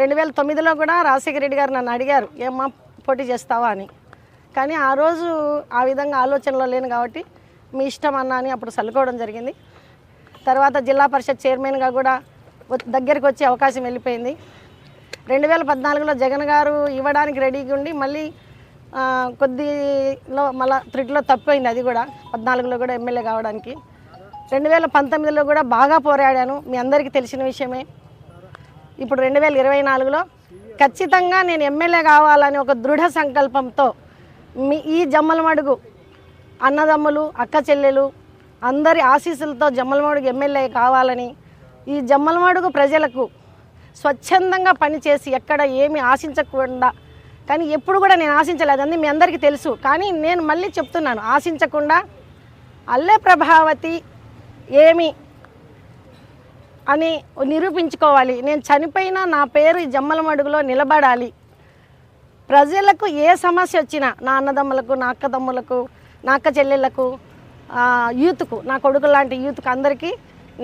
రెండు వేల తొమ్మిదిలో కూడా రాజశేఖర రెడ్డి గారు నన్ను అడిగారు ఏమ్మా పోటీ చేస్తావా? అని. కానీ ఆ రోజు ఆ విధంగా ఆలోచనలో లేను కాబట్టి మీ ఇష్టం అన్నా అని అప్పుడు చల్లుకోవడం జరిగింది. తర్వాత జిల్లా పరిషత్ చైర్మన్గా కూడా దగ్గరికి వచ్చే అవకాశం వెళ్ళిపోయింది. రెండు వేల పద్నాలుగులో జగన్ గారు ఇవ్వడానికి రెడీగా ఉండి మళ్ళీ కొద్దిలో మళ్ళా త్రిట్లో తప్పిపోయింది అది కూడా. పద్నాలుగులో కూడా ఎమ్మెల్యే కావడానికి. రెండు వేల పంతొమ్మిదిలో కూడా బాగా పోరాడాను. మీ అందరికీ తెలిసిన విషయమే. ఇప్పుడు రెండు వేల ఇరవై నాలుగులో ఖచ్చితంగా నేను ఎమ్మెల్యే కావాలని ఒక దృఢ సంకల్పంతో మీ ఈ జమ్మలమడుగు అన్నదమ్ములు అక్క చెల్లెలు అందరి ఆశీస్సులతో జమ్మలమడుగు ఎమ్మెల్యే కావాలని ఈ జమ్మలమడుగు ప్రజలకు స్వచ్ఛందంగా పనిచేసి ఎక్కడ ఏమి ఆశించకుండా కానీ ఎప్పుడు కూడా నేను ఆశించలేదు అని మీ అందరికీ తెలుసు. కానీ నేను మళ్ళీ చెప్తున్నాను ఆశించకుండా అల్లె ప్రభావతి ఏమి అని నిరూపించుకోవాలి. నేను చనిపోయినా నా పేరు జమ్మలమడుగులో నిలబడాలి. ప్రజలకు ఏ సమస్య వచ్చినా నా అన్నదమ్ములకు నా అక్కదమ్ములకు నా అక్క చెల్లెళ్ళకు యూత్కు నా కొడుకు లాంటి యూత్కు అందరికీ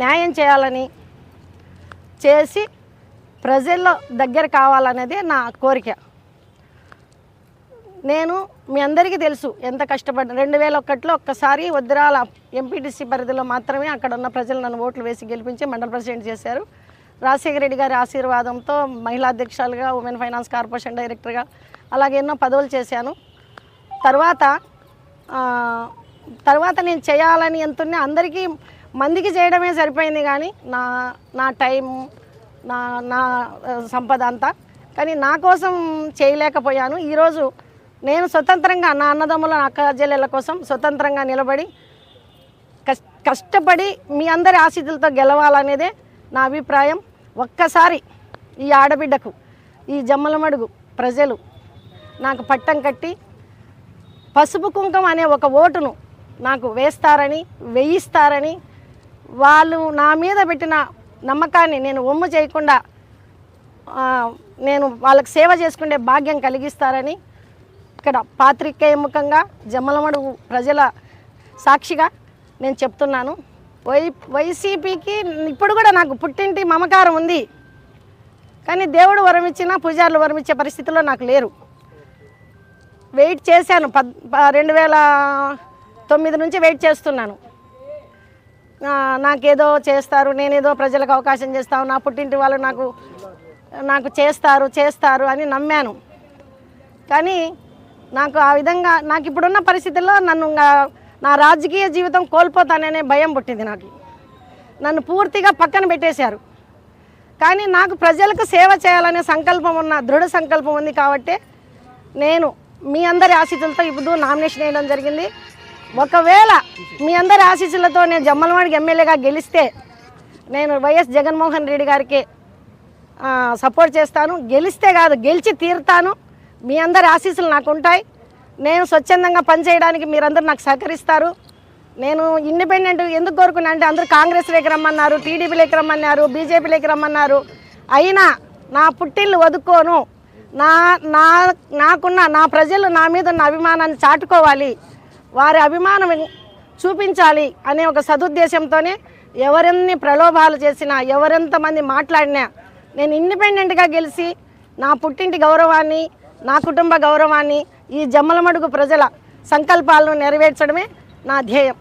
న్యాయం చేయాలని చేసి ప్రజల్లో దగ్గర కావాలనేది నా కోరిక. నేను మీ అందరికీ తెలుసు ఎంత కష్టపడ్డా రెండు వేల ఒకటిలో ఒక్కసారి వద్దిరాల ఎంపీటీసీ పరిధిలో మాత్రమే అక్కడ ఉన్న ప్రజలు నన్ను ఓట్లు వేసి గెలిపించి మండల ప్రెసిడెంట్ చేశారు. రాజశేఖర రెడ్డి గారి ఆశీర్వాదంతో మహిళా అధ్యక్షులుగా ఉమెన్ ఫైనాన్స్ కార్పొరేషన్ డైరెక్టర్గా అలాగే ఎన్నో పదవులు చేశాను. తర్వాత తర్వాత నేను చేయాలని ఎంతున్నా అందరికీ మందికి చేయడమే సరిపోయింది కానీ నా నా టైం నా నా సంపద అంతా. కానీ నా కోసం చేయలేకపోయాను. ఈరోజు నేను స్వతంత్రంగా నా అన్నదమ్ముల అక్క చెల్లెళ్ళ కోసం స్వతంత్రంగా నిలబడి కష్ కష్టపడి మీ అందరి ఆశీతులతో గెలవాలనేదే నా అభిప్రాయం. ఒక్కసారి ఈ ఆడబిడ్డకు ఈ జమ్మలమడుగు ప్రజలు నాకు పట్టం కట్టి పసుపు కుంకం అనే ఒక ఓటును నాకు వేస్తారని వేయిస్తారని వాళ్ళు నా మీద పెట్టిన నమ్మకాన్ని నేను ఒమ్ము చేయకుండా నేను వాళ్ళకి సేవ చేసుకునే భాగ్యం కలిగిస్తారని ఇక్కడ పాత్రికేయముఖంగా జమ్మలమడు జమ్మలమడుగు ప్రజల సాక్షిగా నేను చెప్తున్నాను. వై వైసీపీకి ఇప్పుడు కూడా నాకు పుట్టింటి మమకారం ఉంది. కానీ దేవుడు వరం ఇచ్చినా పూజారులు వరం ఇచ్చే పరిస్థితిలో నాకు లేరు. వెయిట్ చేశాను పద్ ప- రెండు వేల తొమ్మిది నుంచి వెయిట్ చేస్తున్నాను. నాకేదో చేస్తారు నేనేదో ప్రజలకు అవకాశం చేస్తాను నా పుట్టింటి వాళ్ళు నాకు నాకు చేస్తారు చేస్తారు అని నమ్మాను. కానీ నాకు ఆ విధంగా నాకు ఇప్పుడున్న పరిస్థితుల్లో నన్ను నా రాజకీయ జీవితం కోల్పోతాననే భయం పుట్టింది నాకు. నన్ను పూర్తిగా పక్కన పెట్టేశారు. కానీ నాకు ప్రజలకు సేవ చేయాలనే సంకల్పం ఉన్న దృఢ సంకల్పం ఉంది కాబట్టి నేను మీ అందరి ఆశీస్సులతో ఇప్పుడు నామినేషన్ వేయడం జరిగింది. ఒకవేళ మీ అందరి ఆశీస్సులతో నేను జమ్మలవాడికి ఎమ్మెల్యేగా గెలిస్తే నేను వైఎస్ జగన్మోహన్ రెడ్డి గారికి సపోర్ట్ చేస్తాను. గెలిస్తే కాదు గెలిచి తీరుతాను. మీ అందరి ఆశీస్సులు నాకు ఉంటాయి నేను స్వచ్ఛందంగా పనిచేయడానికి మీరందరూ నాకు సహకరిస్తారు. నేను ఇండిపెండెంట్ ఎందుకు కోరుకున్నా అంటే అందరూ కాంగ్రెస్లోకి రమ్మన్నారు టీడీపీలోకి రమ్మన్నారు బీజేపీలోకి రమ్మన్నారు. అయినా నా పుట్టిల్లు వదుకోను నా నా నాకున్న నా ప్రజలు నా మీద ఉన్న అభిమానాన్ని చాటుకోవాలి. వారి అభిమానం చూపించాలి అనే ఒక సదుద్దేశంతోనే ఎవరెన్ని ప్రలోభాలు చేసినా ఎవరెంతమంది మాట్లాడినా నేను ఇండిపెండెంట్గా గెలిచి నా పుట్టింటి గౌరవాన్ని నా కుటుంబ గౌరవాన్ని ఈ జమ్మలమడుగు ప్రజల సంకల్పాలను నెరవేర్చడమే నా ధ్యేయం.